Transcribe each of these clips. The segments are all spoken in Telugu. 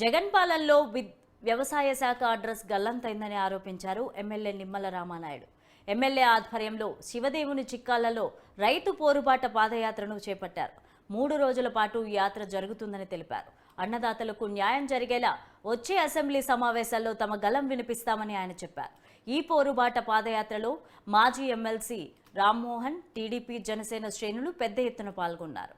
జగన్ పాలనలో వ్యవసాయ శాఖ అడ్రస్ గల్లంతైందని ఆరోపించారు ఎమ్మెల్యే నిమ్మల రామానాయుడు. ఎమ్మెల్యే ఆధ్వర్యంలో శివదేవుని చిక్కాలలో రైతు పోరుబాట పాదయాత్రను చేపట్టారు. మూడు రోజుల పాటు యాత్ర జరుగుతుందని తెలిపారు. అన్నదాతలకు న్యాయం జరిగేలా వచ్చే అసెంబ్లీ సమావేశాల్లో తమ గలం వినిపిస్తామని ఆయన చెప్పారు. ఈ పోరుబాట పాదయాత్రలో మాజీ ఎమ్మెల్సీ రామ్మోహన్ టీడీపీ జనసేన శ్రేణులు పెద్ద ఎత్తున పాల్గొన్నారు.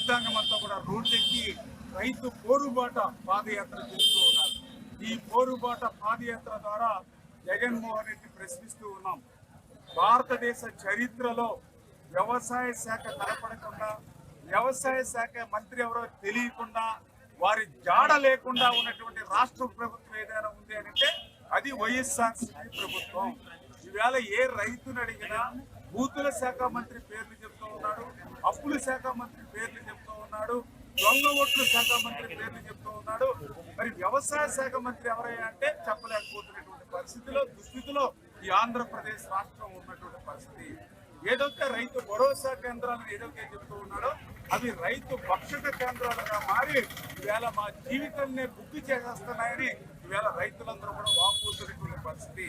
రైతాంగం అంతా కూడా రోడ్డెక్కి రైతు పోరుబాట పాదయాత్ర చేస్తూ ఉన్నారు. ఈ పోరుబాట పాదయాత్ర ద్వారా జగన్మోహన్ రెడ్డి ప్రశ్నిస్తూ ఉన్నాం. భారతదేశ చరిత్రలో వ్యవసాయ శాఖ కనపడకుండా వ్యవసాయ శాఖ మంత్రి ఎవరో తెలియకుండా వారి జాడ లేకుండా ఉన్నటువంటి రాష్ట్ర ప్రభుత్వం ఏదైనా ఉంది అంటే అది వైఎస్ఆర్ ప్రభుత్వం. ఈవేళ ఏ రైతును అడిగినా బూతుల శాఖ మంత్రి పేర్లు చెప్తూ ఉన్నాడు అప్పుల శాఖ మంత్రి పేర్లు చెప్తూ ఉన్నాడు దొంగ ఓట్ల శాఖ మంత్రి పేర్లు చెప్తూ ఉన్నాడు. మరి వ్యవసాయ శాఖ మంత్రి ఎవరయ్యా అంటే చెప్పలేకపోతున్నటువంటి పరిస్థితిలో దుస్థితిలో ఈ ఆంధ్రప్రదేశ్ రాష్ట్రం ఉన్నటువంటి పరిస్థితి. ఏదైతే రైతు భరోసా కేంద్రాలను ఏదైతే చెప్తూ ఉన్నాడో అవి రైతు భక్షక కేంద్రాలుగా మారి ఈవేళ మా జీవితాన్ని బుద్ధి చేసేస్తున్నాయని ఈవేళ రైతులందరూ కూడా వాపోతున్నటువంటి పరిస్థితి.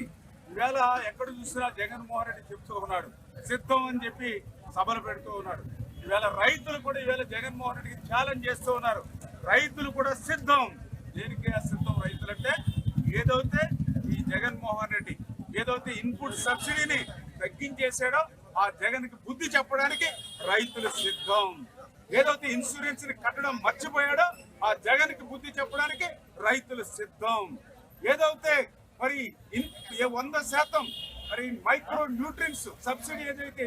ఈవేళ ఎక్కడ చూసినా జగన్మోహన్ రెడ్డి చెప్తూ ఉన్నాడు సిద్ధం అని చెప్పి సభలు పెడుతూ ఉన్నాడు. ఈవేళ రైతులు కూడా ఈవేళ జగన్మోహన్ రెడ్డికి ఛాలెంజ్ చేస్తూ ఉన్నారు. రైతులు కూడా సిద్ధం. దేనికి సిద్ధం రైతులంటే ఏదైతే ఈ జగన్మోహన్ రెడ్డి ఏదైతే ఇన్పుట్ సబ్సిడీని తగ్గించేసాడో ఆ జగన్కి బుద్ధి చెప్పడానికి రైతులు సిద్ధం. ఏదైతే ఇన్సూరెన్స్ని కట్టడం మర్చిపోయాడో ఆ జగన్కి బుద్ధి చెప్పడానికి రైతులు సిద్ధం. ఏదైతే మరి ఏ వంద శాతం మరి మైక్రో న్యూట్రియన్స్ సబ్సిడీ ఏదైతే